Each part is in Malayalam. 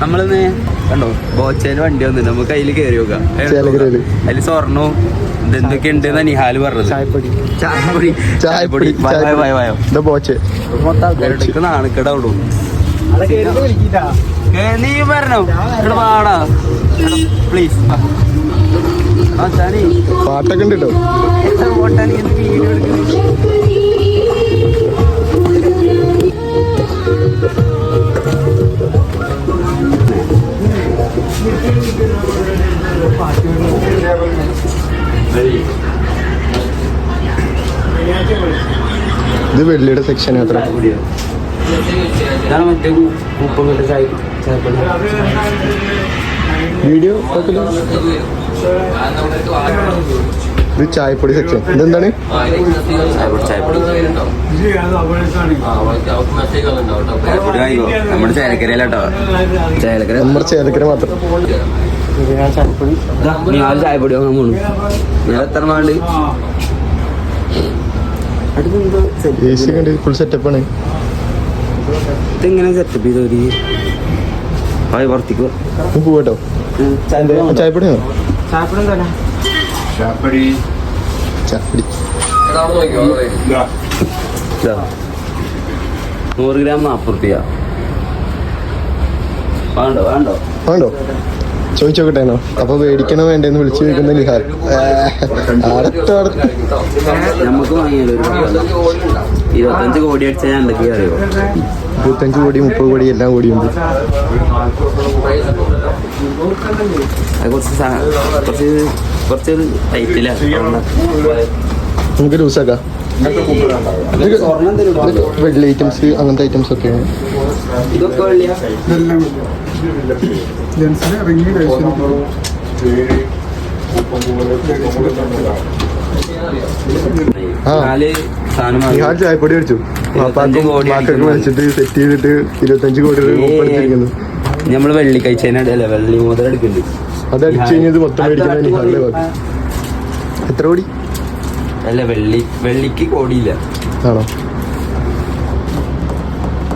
നമ്മളിന്ന് കണ്ടോ ബോച്ചേന്റെ വണ്ടി വന്നിട്ട് നമുക്ക് അതിൽ കയറി നോക്കാം. അതിൽ സ്വർണവും ഇതെന്തൊക്കെ ഉണ്ട് നിഹാൽ പറഞ്ഞത്. ചായപ്പൊടി. ചായപ്പൊടി. മൊത്തം ആൾക്കാരുടെ നാണക്കേട് അവിടെ നീ പറഞ്ഞോ ഇവിടെ പാടാ പ്ലീസ്. പാട്ടൊക്കെ ഉണ്ട് കേട്ടോ വീഡിയോ എടുക്കുന്നു ഇത് വെള്ളിയുടെ സെക്ഷൻ അത്ര വീഡിയോ ഇത് ചായപ്പൊടി സെക്ഷൻ ഇതെന്താണ്? നമ്മുടെ ചേലക്കരയിലാട്ടോ ചേലക്കര നമ്മുടെ ചേലക്കര മാത്രം. ചായപ്പൊടി ദാ, ഞാൻ ചായപ്പൊടി വാങ്ങാൻ പോണു. ഞാൻ എത്ര വേണ്ട എ ഫുൾ സെറ്റപ്പാണ് ഇതെങ്ങനെ സെറ്റപ്പ് ചെയ്ത ഒരു? ഹായ് വർത്തിക്കോ. പോവാട്ടോ. ചായപ്പൊടി വേണോ? ചായപ്പൊടി എന്താ ചായപ്പൊടി. നൂറ് ഗ്രാം നാപ്പത് റുപ്യ. വേണ്ടോ വേണ്ടോ? വേണ്ടോ? ചോദിച്ചോക്കട്ടേനോ അപ്പൊ മേടിക്കണോ വേണ്ടെന്ന് വിളിച്ചു ചോദിക്കുന്ന നിഹാൽ. അടുത്ത നമുക്ക്. ഇരുപത്തഞ്ച് കോടി അടിച്ചാൽ ഞാൻ എന്തൊക്കെയാ അറിയോ? ഇരുപത്തഞ്ച് കോടി മുപ്പത് കോടി എല്ലാം കോടിയുണ്ട് ഉണ്ട്. കുറച്ച് കുറച്ച് നമുക്ക് ലൂസാക്കാം വെള്ളി ഐറ്റംസ് അങ്ങനത്തെ ഐറ്റംസ് ഒക്കെയാണ്. നിഹാൽ ചായപ്പൊടി മേടിച്ചു. വാക്കൊക്കെ മേടിച്ചിട്ട് സെറ്റ് ചെയ്തിട്ട് ഇരുപത്തഞ്ച് കോടി രൂപ ഒപ്പെടുത്തിരിക്കുന്നു നമ്മൾ വെള്ളി കഴിച്ചതിനല്ല വെള്ളി മുതൽ എടുക്കുന്നുണ്ട്. അത് അടിച്ചു കഴിഞ്ഞത് മൊത്തം എത്ര കോടി? അല്ല വെള്ളി വെള്ളിക്ക് കോടിയില്ല. ആണോ?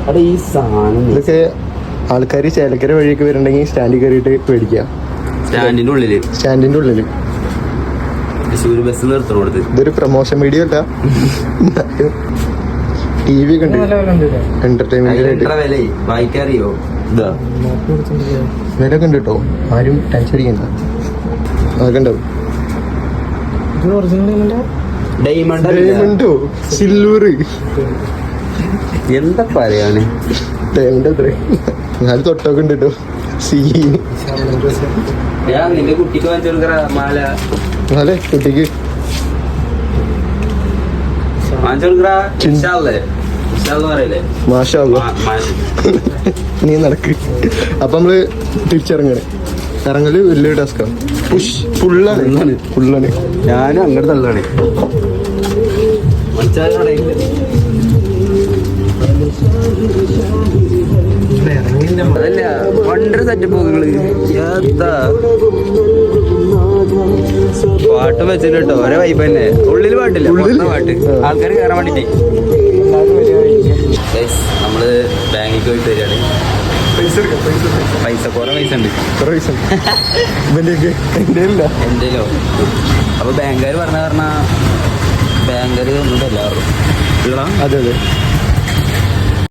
അവിടെ ഈ സാധനം ഇതൊക്കെ ആൾക്കാർ ചേലക്കര വഴിയൊക്കെ വരുന്നുണ്ടെങ്കിൽ സ്റ്റാൻഡിൽ കയറിയിട്ട് മേടിക്കുക സ്റ്റാൻഡിന്റെ ഉള്ളിൽ. സ്റ്റാൻഡിന്റെ ഉള്ളിൽ. തൃശ്ശൂർ ബസ് നിർത്തണം കൊടുത്ത് ഇതൊരു പ്രൊമോഷൻ വീഡിയോ അല്ല. ടി വി കണ്ടു എന്റർടൈൻമെന്റ് വായിക്കാറിയോ? ഇതാ. വില ഒക്കെ ഉണ്ട് കേട്ടോ. ആരും ടെൻഷൻ അടിക്കണ്ട. അതൊക്കെ ഉണ്ടാവും. ഡയമണ്ട് ഡയമണ്ടോ സിൽവർ എന്താ പറയാണ് ഡയമണ്ട് അത്ര. ഞാൻ തൊട്ടൊക്കെ ഉണ്ട് കേട്ടോ സീ നിന്റെ കുട്ടിക്ക് വാങ്ങിച്ചു കൊടുക്കറ മാല. അതെ കുട്ടിക്ക്. നീ നടക്ക്. അപ്പൊ നമ്മൾ തിരിച്ചിറങ്ങണേ. ഇറങ്ങൽ വലിയ ടാസ്കാണ് ഞാനും അങ്ങോട്ട് തള്ളാണ്. അതല്ല വണ്ടർ സെറ്റപ്പ് പാട്ട് വെച്ചിട്ട് കേട്ടോ ഒരേ വൈബ് തന്നെ. ഉള്ളിൽ പാട്ടില്ല പാട്ട്. ആൾക്കാർ കയറാൻ വേണ്ടിട്ടേ. നമ്മൾ ബാങ്കിൽ പോയിട്ട് വരികയാണ്. പൈസ കുറെ പൈസ ഉണ്ട്. കുറെ പൈസ ഇല്ല എന്തേലോ. അപ്പൊ ബാങ്കുകാർ പറഞ്ഞ പറഞ്ഞ ബാങ്കുകാർ ഒന്നും എല്ലാവരും അതെ അതെ.